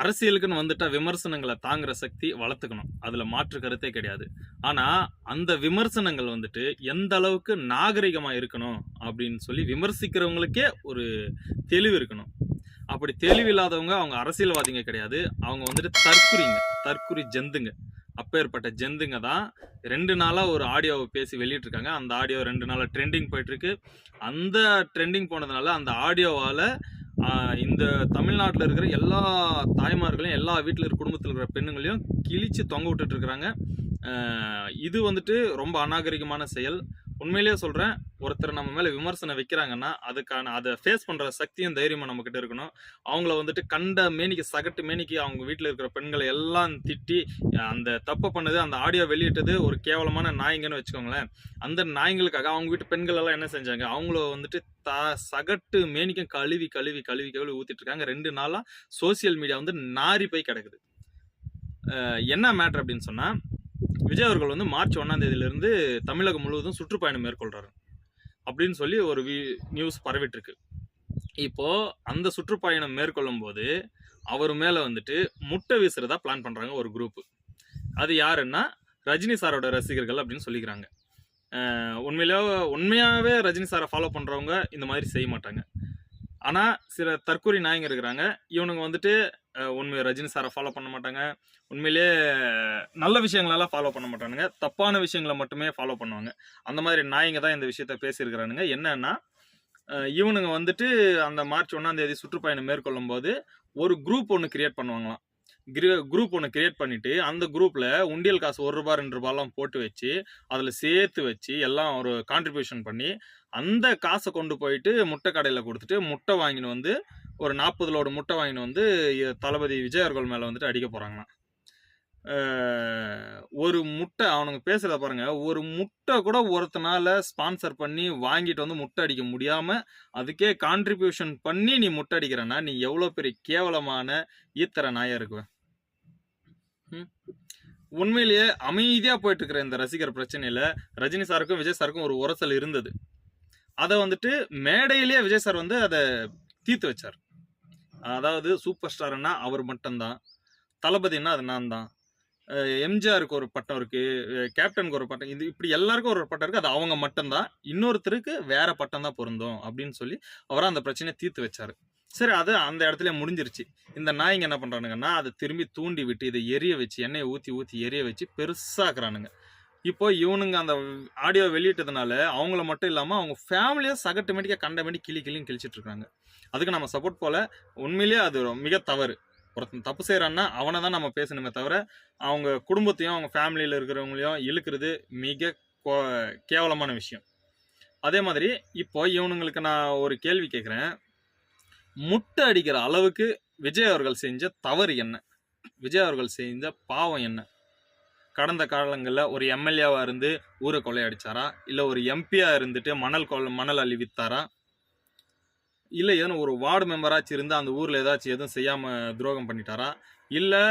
அரசியலுக்குன்னு வந்துட்டா விமர்சனங்களை தாங்குற சக்தி வளர்த்துக்கணும். அதுல மாற்று கருத்தே கிடையாது. ஆனா அந்த விமர்சனங்கள் வந்துட்டு எந்த அளவுக்கு நாகரிகமா இருக்கணும் அப்படின்னு சொல்லி விமர்சிக்கிறவங்களுக்கே ஒரு தெளிவு இருக்கணும். அப்படி தெளிவில்லாதவங்க அவங்க அரசியல்வாதிங்க கிடையாது. அவங்க வந்துட்டு தற்குறிங்க. தற்குறி ஜந்துங்க. அப்பேற்பட்ட ஜெந்துங்க தான் ரெண்டு நாளாக ஒரு ஆடியோவை பேசி வெளியிட்டிருக்காங்க. அந்த ஆடியோ ரெண்டு நாளாக ட்ரெண்டிங் போயிட்டுருக்கு. அந்த ட்ரெண்டிங் போனதுனால அந்த ஆடியோவால் இந்த தமிழ்நாட்டில் இருக்கிற எல்லா தாய்மார்களையும் எல்லா வீட்டில் இருக்கிற குடும்பத்தில் இருக்கிற பெண்ணுங்களையும் கிழிச்சு தொங்க விட்டுட்டு இருக்கிறாங்க. இது வந்துட்டு ரொம்ப அநாகரிகமான செயல். உண்மையிலேயே சொல்கிறேன் ஒருத்தர் நம்ம மேலே விமர்சனம் வைக்கிறாங்கன்னா அதுக்கான அதை ஃபேஸ் பண்ணுற சக்தியும் தைரியமும் நம்மக்கிட்ட இருக்கணும். அவங்கள வந்துட்டு கண்ட மேனிக்கு சகட்டு மேனிக்கு அவங்க வீட்டில் இருக்கிற பெண்களை எல்லாம் திட்டி அந்த தப்பை பண்ணது அந்த ஆடியோ வெளியிட்டது ஒரு கேவலமான நாய்ங்கன்னு வச்சுக்கோங்களேன். அந்த நாய்ங்களுக்காக அவங்க வீட்டு பெண்கள் எல்லாம் என்ன செஞ்சாங்க? அவங்கள வந்துட்டு த சகட்டு மேனிக்கும் கழுவி கழுவி கழுவி கழுவி ஊற்றிட்டு இருக்காங்க ரெண்டு நாளாக சோசியல் மீடியா வந்து நாரி போய் கிடக்குது. என்ன மேட்ரு அப்படின்னு சொன்னால் விஜய் அவர்கள் வந்து மார்ச் ஒன்றாம் தேதியிலிருந்து தமிழகம் முழுவதும் சுற்றுப்பயணம் மேற்கொள்கிறாரு அப்படின்னு சொல்லி ஒரு வி நியூஸ் பரவிட்டு இருக்கு இப்போ அந்த சுற்றுப்பயணம் மேற்கொள்ளும் போது அவர் மேலே வந்துட்டு முட்டை வீசுறதா பிளான் பண்றாங்க ஒரு குரூப் அது யாருன்னா ரஜினி சாரோட ரசிகர்கள் அப்படின்னு சொல்லிக்கிறாங்க. உண்மையிலே உண்மையாகவே ரஜினி சாரை ஃபாலோ பண்ணுறவங்க இந்த மாதிரி செய்ய மாட்டாங்க. ஆனால் சில தற்கொலை நாயங்க இருக்கிறாங்க. இவனுங்க வந்துட்டு உண்மை ரஜினி சாரை ஃபாலோ பண்ண மாட்டாங்க. உண்மையிலே நல்ல விஷயங்களெல்லாம் ஃபாலோ பண்ண மாட்டானுங்க. தப்பான விஷயங்களை மட்டுமே ஃபாலோ பண்ணுவாங்க. அந்த மாதிரி நாயங்க தான் இந்த விஷயத்த பேசியிருக்கிறானுங்க. என்னன்னா இவனுங்க வந்துட்டு அந்த மார்ச் ஒன்றாம் தேதி சுற்றுப்பயணம் மேற்கொள்ளும் போது ஒரு குரூப் ஒன்று கிரியேட் பண்ணுவாங்களாம். குரூப் ஒன்று கிரியேட் பண்ணிட்டு அந்த குரூப்பில் உண்டியல் காசு ஒரு ரூபா ரெண்டு ரூபாய்லாம் போட்டு வச்சு அதில் சேர்த்து வச்சு எல்லாம் ஒரு கான்ட்ரிபியூஷன் பண்ணி அந்த காசை கொண்டு போயிட்டு முட்டை கடையில் கொடுத்துட்டு முட்டை வாங்கின்னு வந்து ஒரு நாற்பது லோடு முட்டை வாங்கின்னு வந்து தளபதி விஜய் அவர்கள் மேலே வந்துட்டு அடிக்க போகிறாங்களாம் ஒரு முட்டை அவனுங்க பேசுகிறத பாருங்கள் ஒரு முட்டை கூட ஒருத்தனால ஸ்பான்சர் பண்ணி வாங்கிட்டு வந்து முட்டை அடிக்க முடியாமல் அதுக்கே கான்ட்ரிபியூஷன் பண்ணி நீ முட்டை அடிக்கிறன்னா நீ எவ்வளோ பெரிய கேவலமான ஈத்தர நாயாக இருக்குவேன் உண்மையிலேயே அமைதியாக போயிட்டு இருக்கிற இந்த ரசிகர் பிரச்சனையில் ரஜினி சாருக்கும் விஜய் சாருக்கும் ஒரு உரசல் இருந்தது. அதை வந்துட்டு மேடையிலேயே விஜய் சார் வந்து அதை தீர்த்து வச்சார். அதாவது சூப்பர் ஸ்டார்னா அவர் மட்டும்தான். தளபதினா அது நான் தான். எம்ஜிஆருக்கு ஒரு பட்டம் இருக்கு கேப்டனுக்கு ஒரு பட்டம் இது இப்படி எல்லாருக்கும் ஒரு பட்டம் இருக்கு அது அவங்க மட்டும்தான். இன்னொருத்தருக்கு வேற பட்டம் தான் பொருந்தும் அப்படின்னு சொல்லி அவராக அந்த பிரச்சனையை தீர்த்து வச்சார். சரி அது அந்த இடத்துல முடிஞ்சிருச்சு. இந்த நாய்ங்க என்ன பண்றானுங்கன்னா அதை திரும்பி தூண்டி விட்டு இதை எரிய வச்சு எண்ணெயை ஊற்றி ஊற்றி எரிய வச்சு பெருசாக்குறானுங்க இப்போ இவனுங்க அந்த ஆடியோ வெளியிட்டதுனால அவங்கள மட்டும் இல்லாமல் அவங்க ஃபேமிலியை சகட்டுமேட்டிக்கா கண்டமேட்டி கிளி கிளின்னு கிழிச்சிட்டு இருக்காங்க. அதுக்கு நம்ம சப்போர்ட் போல உண்மையிலேயே அது மிக தவறு. ஒருத்தன் தப்பு செய்கிறான்னா அவனை தான் நம்ம பேசணுமே தவிர அவங்க குடும்பத்தையும் அவங்க ஃபேமிலியில் இருக்கிறவங்களையும் இழுக்கிறது மிக கோ- கேவலமான விஷயம். அதே மாதிரி இப்போ இவனுங்களுக்கு நான் ஒரு கேள்வி கேட்குறேன் முட்டை அடிக்கிற அளவுக்கு விஜய் அவர்கள் செஞ்ச தவறு என்ன? விஜய் அவர்கள் செஞ்ச பாவம் என்ன? கடந்த காலங்களில் ஒரு எம்எல்ஏவாக இருந்து ஊரை கொள்ளையடிச்சாரா? இல்லை ஒரு எம்பியாக இருந்துட்டு மணல் கொள் மணல் அள்ளி வித்தாரா? இல்லை ஏதோ ஒரு வார்டு மெம்பராச்சும் இருந்து அந்த ஊரில் ஏதாச்சும் எதுவும் செய்யாமல் துரோகம் பண்ணிட்டாரா? இல்லை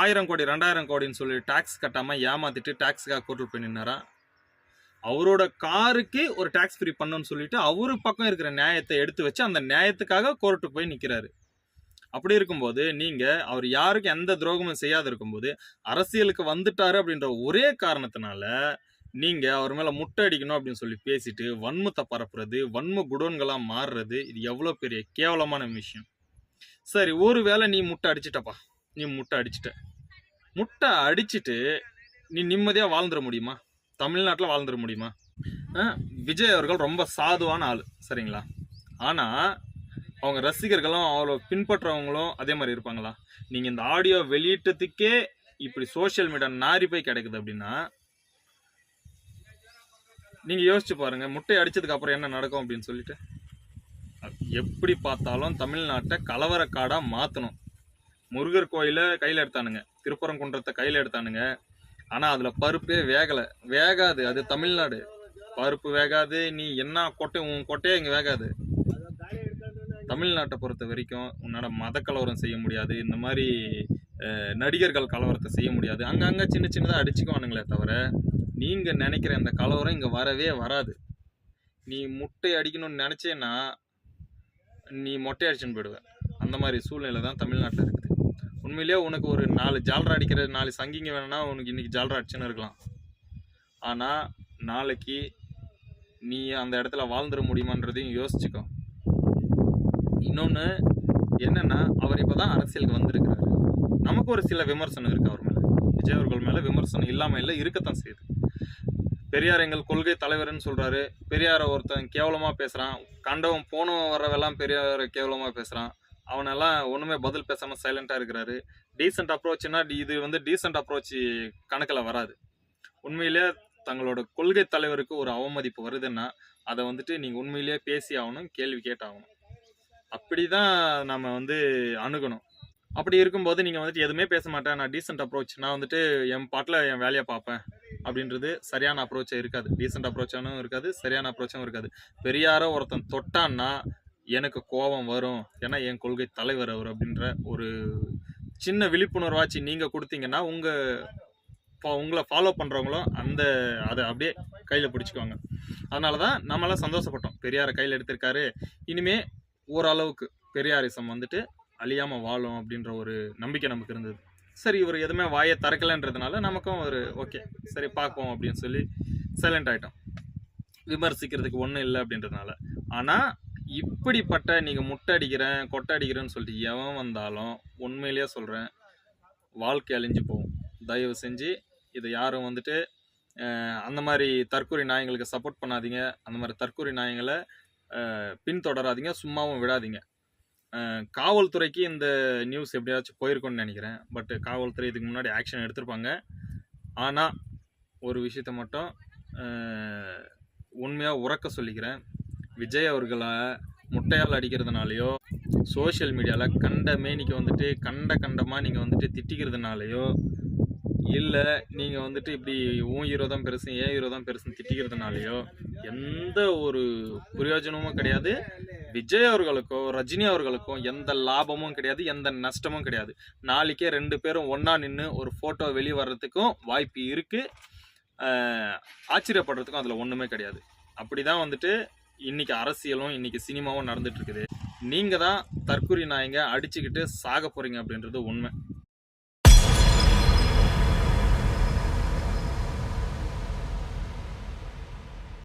ஆயிரம் கோடி ரெண்டாயிரம் கோடின்னு சொல்லி டேக்ஸ் கட்டாமல் ஏமாத்திட்டு டேக்ஸுக்காக கோர்ட்டில் பண்ணினாரா அவரோட காருக்கு ஒரு டேக்ஸ் ஃப்ரீ பண்ணணும்னு சொல்லிட்டு அவரு பக்கம் இருக்கிற நியாயத்தை எடுத்து வச்சு அந்த நியாயத்துக்காக கோர்ட்டுக்கு போய் நிற்கிறாரு அப்படி இருக்கும்போது நீங்க அவர் யாருக்கும் எந்த துரோகமும் செய்யாத இருக்கும்போது அரசியலுக்கு வந்துட்டாரு அப்படின்ற ஒரே காரணத்தினால நீங்க அவர் மேல முட்டை அடிக்கணும் அப்படின்னு சொல்லி பேசிட்டு வன்மத்தை பரப்புறது வன்ம குடோன்களா மாறுறது இது எவ்வளவு பெரிய கேவலமான விஷயம். சரி ஒரு வேளை நீ முட்டை அடிச்சிட்டப்பா. நீ முட்டை அடிச்சிட்ட. முட்டை அடிச்சிட்டு நீ நிம்மதியா வாழ்ந்துட முடியுமா? தமிழ்நாட்டில் வாழ்ந்துட முடியுமா? விஜய் அவர்கள் ரொம்ப சாதுவான ஆள். சரிங்களா? ஆனால் அவங்க ரசிகர்களும் அவளை பின்பற்றவங்களும் அதே மாதிரி இருப்பாங்களா? நீங்கள் இந்த ஆடியோ வெளியிட்டதுக்கே இப்படி சோஷியல் மீடியா நாரி போய் கிடைக்குது அப்படின்னா நீங்கள் யோசிச்சு பாருங்கள் முட்டை அடித்ததுக்கு அப்புறம் என்ன நடக்கும் அப்படின்னு சொல்லிட்டு. எப்படி பார்த்தாலும் தமிழ்நாட்டை கலவரக்காடாக மாற்றணும் முருகர் கோயிலை கையில் எடுத்தானுங்க திருப்பரங்குன்றத்தை கையில் எடுத்தானுங்க. ஆனால் அதில் பருப்பே வேகலை வேகாது அது தமிழ்நாடு. பருப்பு வேகாது நீ என்ன கொட்டை உன் கொட்டையே இங்கே வேகாது. தமிழ்நாட்டை பொறுத்த வரைக்கும் உன்னால் மத கலவரம் செய்ய முடியாது. இந்த மாதிரி நடிகர்கள் கலவரத்தை செய்ய முடியாது. அங்கங்கே சின்ன சின்னதாக அடிச்சுக்குவானுங்களே தவிர நீங்கள் நினைக்கிற அந்த கலவரம் இங்கே வரவே வராது. நீ முட்டை அடிக்கணும்னு நினச்சேன்னா நீ மொட்டை அடிச்சுன்னு போயிடுவேன் அந்த மாதிரி சூழ்நிலை தான் தமிழ்நாட்டில் இருக்குது. உண்மையிலேயே உனக்கு ஒரு நாலு ஜால்ரா அடிக்கிற நாலு சங்கிங்க வேணும்னா உனக்கு இன்றைக்கி ஜால்ரா அடிச்சுன்னு இருக்கலாம். ஆனால் நாளைக்கு நீ அந்த இடத்துல வாழ்ந்துட முடியுமான்றதையும் யோசிச்சுக்கோ. இன்னொன்று என்னன்னா அவர் இப்போ தான் அரசியலுக்கு வந்திருக்கிறாரு. நமக்கு ஒரு சில விமர்சனம் இருக்குது அவர் மேலே. விஜய் அவர்கள் மேலே விமர்சனம் இல்லாமல் இல்லை இருக்கத்தான் செய்யுது. பெரியார் எங்கள் கொள்கை தலைவர்னு சொல்கிறாரு பெரியாரை ஒருத்தன் கேவலமாக பேசுகிறான் கண்டவன் போனவன் வரவெல்லாம் பெரியாரை கேவலமாக பேசுகிறான் அவனெல்லாம் ஒன்றுமே பதில் பேசாமல் சைலண்ட்டாக இருக்கிறாரு. டீசெண்ட் அப்ரோச்னா இது வந்து டீசெண்ட் அப்ரோச் கணக்கில் வராது. உண்மையிலே தங்களோட கொள்கை தலைவருக்கு ஒரு அவமதிப்பு வருதுன்னா அதை வந்துட்டு நீங்கள் உண்மையிலேயே பேசி ஆகணும் கேள்வி கேட்டாகணும். அப்படி தான் நம்ம வந்து அணுகணும். அப்படி இருக்கும்போது நீங்கள் வந்துட்டு எதுவுமே பேச மாட்டேன். நான் டீசெண்ட் அப்ரோச் நான் வந்துட்டு என் பாட்டில் என் வேலையை பார்ப்பேன். அப்படின்றது சரியான அப்ரோச்சே இருக்காது. டீசெண்ட் அப்ரோச்சானும் இருக்காது சரியான அப்ரோச்சும் இருக்காது. பெரியாரோ ஒருத்தன் தொட்டான்னா எனக்கு கோபம் வரும். ஏன்னா என் கொள்கை தலைவர் அவர் அப்படின்ற ஒரு சின்ன விழிப்புணர்வாச்சு நீங்கள் கொடுத்தீங்கன்னா உங்கள் உங்களை ஃபாலோ பண்ணுறவங்களும் அந்த அதை அப்படியே கையில் பிடிச்சிக்குவாங்க. அதனால தான் நம்மளாம் சந்தோஷப்பட்டோம். பெரியாரை கையில் எடுத்திருக்காரு. இனிமேல் ஓரளவுக்கு பெரியாரிசம் வந்துட்டு அழியாமல் வாழும் அப்படின்ற ஒரு நம்பிக்கை நமக்கு இருந்தது. சரி இவர் எதுவுமே வாயை திறக்கலைன்றதுனால நமக்கும் ஒரு ஓகே சரி பார்ப்போம் அப்படின்னு சொல்லி சைலண்ட் ஆகிட்டோம் விமர்சிக்கிறதுக்கு ஒன்றும் இல்லை அப்படின்றதுனால. ஆனால் இப்படிப்பட்ட நீங்கள் முட்டை அடிக்கிறேன் கொட்டை அடிக்கிறேன்னு சொல்லிட்டு எவன் வந்தாலும் உண்மையிலேயே சொல்கிறேன் வாழ்க்கை அழிஞ்சு போகும். தயவு செஞ்சு இதை யாரும் வந்துட்டு அந்த மாதிரி தற்கொலை நாயங்களுக்கு சப்போர்ட் பண்ணாதீங்க. அந்த மாதிரி தற்கொலை நாயங்களை பின்தொடராதிங்க சும்மாவும் விடாதீங்க. காவல்துறைக்கு இந்த நியூஸ் எப்படியாச்சும் போயிருக்கோன்னு நினைக்கிறேன். பட் காவல்துறை இதுக்கு முன்னாடி ஆக்ஷன் எடுத்திருப்பாங்க. ஆனால் ஒரு விஷயத்த மட்டும் உண்மையாக உறக்க சொல்லிக்கிறேன். விஜய் அவர்களை முட்டையால் அடிக்கிறதுனாலையோ சோஷியல் மீடியாவில் கண்ட மேனிக்கு வந்துட்டு கண்ட கண்டமாக நீங்கள் வந்துட்டு திட்டிக்கிறதுனாலையோ இல்லை நீங்கள் வந்துட்டு இப்படி உன் ஹீரோ தான் பெருசு ஏன் ஹீரோ தான் பெருசுன்னு திட்டிக்கிறதுனாலையோ எந்த ஒரு பிரயோஜனமும் கிடையாது. விஜய் அவர்களுக்கோ ரஜினி அவர்களுக்கோ எந்த லாபமும் கிடையாது எந்த நஷ்டமும் கிடையாது. நாளைக்கே ரெண்டு பேரும் ஒன்றா நின்று ஒரு ஃபோட்டோ வெளியே வர்றதுக்கும் வாய்ப்பு இருக்குது ஆச்சரியப்படுறதுக்கும் அதில் ஒன்றுமே கிடையாது. அப்படி தான் வந்துட்டு இன்றைக்கி அரசியலும் இன்றைக்கி சினிமாவும் நடந்துகிட்ருக்குது நீங்கள் தான் தற்கூரி நாயங்க அடிச்சுக்கிட்டு சாக போகிறீங்க அப்படின்றது உண்மை.